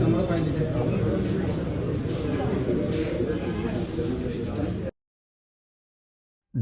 നമ്മൾ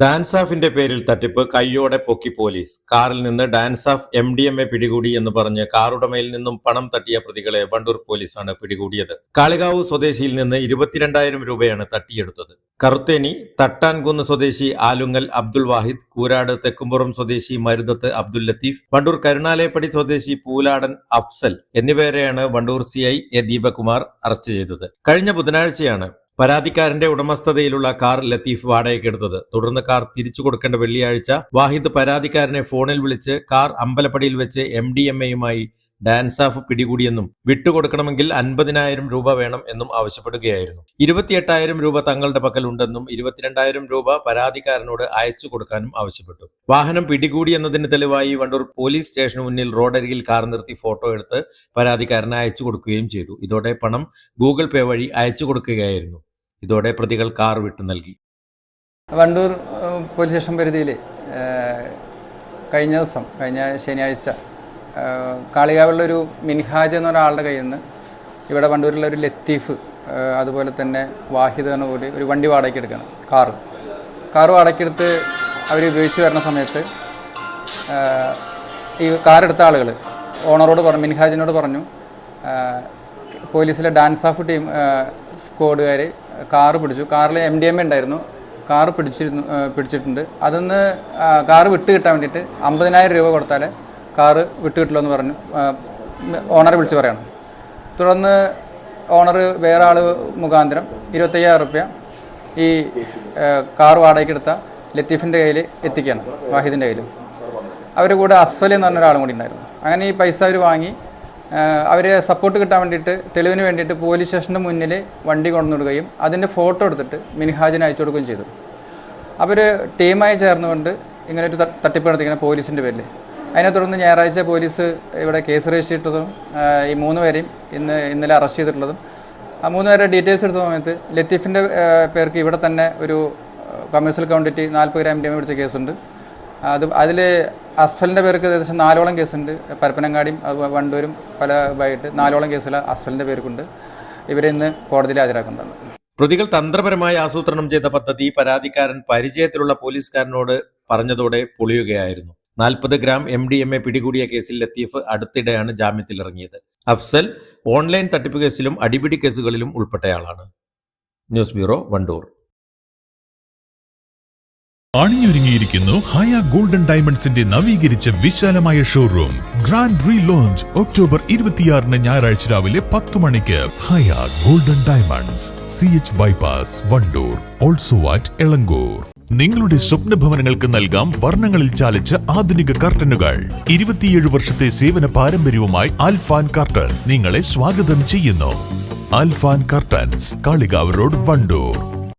ഡാൻസ് ഓഫിന്റെ പേരിൽ തട്ടിപ്പ് കയ്യോടെ പൊക്കി പോലീസ്. കാറിൽ നിന്ന് DANSAF M D M A പിടികൂടി എന്ന് പറഞ്ഞ് കാറുടമയിൽ നിന്നും പണം തട്ടിയ പ്രതികളെ വണ്ടൂർ പോലീസാണ് പിടികൂടിയത്. കാളികാവ് സ്വദേശിയിൽ നിന്ന് ഇരുപത്തിരണ്ടായിരം രൂപയാണ് തട്ടിയെടുത്തത്. കറുത്തേനി തട്ടാൻകുന്ന് സ്വദേശി ആലുങ്ങൽ അബ്ദുൾ വാഹിദ് കൂരാട് തെക്കുംപുറം സ്വദേശി മരുതത്ത് അബ്ദുൽ ലത്തീഫ് വണ്ടൂർ കരുണാലയപ്പടി സ്വദേശി പൂലാടൻ അഫ്സൽ എന്നിവരെയാണ് Wandoor C I A Deepakumar arrest ചെയ്തത്. കഴിഞ്ഞ ബുധനാഴ്ചയാണ് പരാതിക്കാരന്റെ ഉടമസ്ഥതയിലുള്ള കാർ ലത്തീഫ് വാടകയ്ക്കെടുത്തത് തുടർന്ന് കാർ തിരിച്ചു കൊടുക്കേണ്ട വെള്ളിയാഴ്ച വാഹിദ് പരാതിക്കാരനെ ഫോണിൽ വിളിച്ച് കാർ അമ്പലപ്പടിയിൽ വെച്ച് എം ഡി എം എയുമായി ഡാൻസ് ഓഫ് പിടികൂടിയെന്നും വിട്ടുകൊടുക്കണമെങ്കിൽ അൻപതിനായിരം രൂപ വേണം എന്നും ആവശ്യപ്പെടുകയായിരുന്നു. ഇരുപത്തിയെട്ടായിരം രൂപ തങ്ങളുടെ പക്കലുണ്ടെന്നും ഇരുപത്തിരണ്ടായിരം രൂപ പരാതിക്കാരനോട് അയച്ചു കൊടുക്കാനും ആവശ്യപ്പെട്ടു. വാഹനം പിടികൂടിയെന്നതിന് തെളിവായി വണ്ടൂർ പോലീസ് സ്റ്റേഷന് മുന്നിൽ റോഡരികിൽ കാർ നിർത്തി ഫോട്ടോ എടുത്ത് പരാതിക്കാരന് അയച്ചു കൊടുക്കുകയും ചെയ്തു. ഇതോടെ പണം ഗൂഗിൾ പേ വഴി അയച്ചു കൊടുക്കുകയായിരുന്നു. ഇതോടെ പ്രതികൾ കാർ വിട്ടു നൽകി. വണ്ടൂർ പോലീസ് സ്റ്റേഷൻ പരിധിയിൽ കഴിഞ്ഞ ദിവസം കഴിഞ്ഞ ശനിയാഴ്ച കാളികാവിലുള്ള ഒരു മിൻഹാജ് എന്ന ഒരാളുടെ കയ്യിൽ നിന്ന് ഇവിടെ വണ്ടൂരിലുള്ള ഒരു ലത്തീഫ് അതുപോലെ തന്നെ വാഹിദ് എന്ന പോലെ ഒരു വണ്ടി വാടകയ്ക്ക് എടുക്കണം കാറ്. കാറ് വാടകയ്ക്കെടുത്ത് അവർ ഉപയോഗിച്ച് വരുന്ന സമയത്ത് ഈ കാറെടുത്ത ആളുകൾ ഓണറോട് പറഞ്ഞു മിൻഹാജിനോട് പറഞ്ഞു പോലീസിലെ ഡാൻസ് ഓഫ് ടീം സ്ക്വാഡുകാർ കാറ് പിടിച്ചു. കാറിൽ എം ഡി എം ഉണ്ടായിരുന്നു. കാറ് പിടിച്ചിരുന്നു പിടിച്ചിട്ടുണ്ട്. അതൊന്ന് കാറ് വിട്ട് കിട്ടാൻ വേണ്ടിയിട്ട് അമ്പതിനായിരം രൂപ കൊടുത്താൽ കാറ് വിട്ട് കിട്ടില്ല എന്ന് പറഞ്ഞു. ഓണറെ വിളിച്ച് പറയണം. തുടർന്ന് ഓണർ വേറെ ആൾ മുഖാന്തരം ഇരുപത്തയ്യായിരം റുപ്യ ഈ കാർ വാടകയ്ക്ക് എടുത്ത ലത്തീഫിന്റെ കയ്യിൽ എത്തിക്കുകയാണ് വാഹിദിന്റെ കയ്യിൽ അവരുടെ കൂടെ അസ്ഫൽ എന്ന് കൂടി ഉണ്ടായിരുന്നു. അങ്ങനെ ഈ പൈസ അവർ വാങ്ങി അവരെ സപ്പോർട്ട് കിട്ടാൻ വേണ്ടിയിട്ട് തെളിവിന് വേണ്ടിയിട്ട് പോലീസ് സ്റ്റേഷന്റെ മുന്നിൽ വണ്ടി കൊണ്ടുവിടുകയും അതിന്റെ ഫോട്ടോ എടുത്തിട്ട് മിനിഹാജിന് അയച്ചു കൊടുക്കുകയും ചെയ്തു. അവർ ടീമായി ചേർന്നുകൊണ്ട് ഇങ്ങനെ ഒരു തട്ടിപ്പ് നടത്തിക്കുന്ന പോലീസിന്റെ പേരിൽ അതിനെ തുടർന്ന് ഞായറാഴ്ച പോലീസ് ഇവിടെ കേസ് രജിസ്റ്റർ ചെയ്തതും ഈ മൂന്ന് പേരെയും ഇന്ന് ഇന്നലെ അറസ്റ്റ് ചെയ്തിട്ടുള്ളതും ആ മൂന്ന് പേരുടെ ഡീറ്റെയിൽസ് എടുത്ത സമയത്ത് ലത്തീഫിന്റെ പേർക്ക് ഇവിടെ തന്നെ ഒരു കമേഴ്സ്യൽ കൗണ്ടിറ്റി നാൽപ്പത് ഗ്രാം ഡി പിടിച്ച കേസുണ്ട് അത് അതിൽ അസ്ഫലിന്റെ പേർക്ക് ഏകദേശം നാലോളം കേസുണ്ട്. പരപ്പനങ്ങാടിയും വണ്ടൂരും പല ഇതായിട്ട് നാലോളം കേസിൽ അസ്ഫലിന്റെ പേർക്കുണ്ട്. ഇവരെ ഇന്ന് കോടതിയിൽ ഹാജരാക്കുന്നതാണ്. പ്രതികൾ തന്ത്രപരമായി ആസൂത്രണം ചെയ്ത പദ്ധതി പരാതിക്കാരൻ പരിചയത്തിലുള്ള പോലീസുകാരനോട് പറഞ്ഞതോടെ പൊളിയുകയായിരുന്നു. നാൽപ്പത് gram M D M A പിടികൂടിയ കേസിൽ ലത്തീഫ് അടുത്തിടെയാണ് ജാമ്യത്തിലിറങ്ങിയത്. അഫ്സൽ ഓൺലൈൻ തട്ടിപ്പ് കേസിലും അടിപിടി കേസുകളിലും ഉൾപ്പെട്ടയാളാണ്. News bureau Wandoor. അണിഞ്ഞൊരുങ്ങിയിരിക്കുന്നു Haya golden ഡയമണ്ട്സിന്റെ നവീകരിച്ച വിശാലമായ showroom. Grand relaunch October ഇരുപത്തിയാറിന് ഞായറാഴ്ച രാവിലെ പത്ത് മണിക്ക്. Haya golden diamonds. C H bypass Wandoor. Also at Elankur. നിങ്ങളുടെ സ്വപ്ന ഭവനങ്ങൾക്ക് നൽകാം വർണങ്ങളിൽ ചാലിച്ച ആധുനിക കർട്ടനുകൾ. ഇരുപത്തിയേഴ് വർഷത്തെ സേവന പാരമ്പര്യവുമായി ആൽഫാൻ കർട്ടൻ നിങ്ങളെ സ്വാഗതം ചെയ്യുന്നു. Alfan curtains Kalikavu road Wandoor.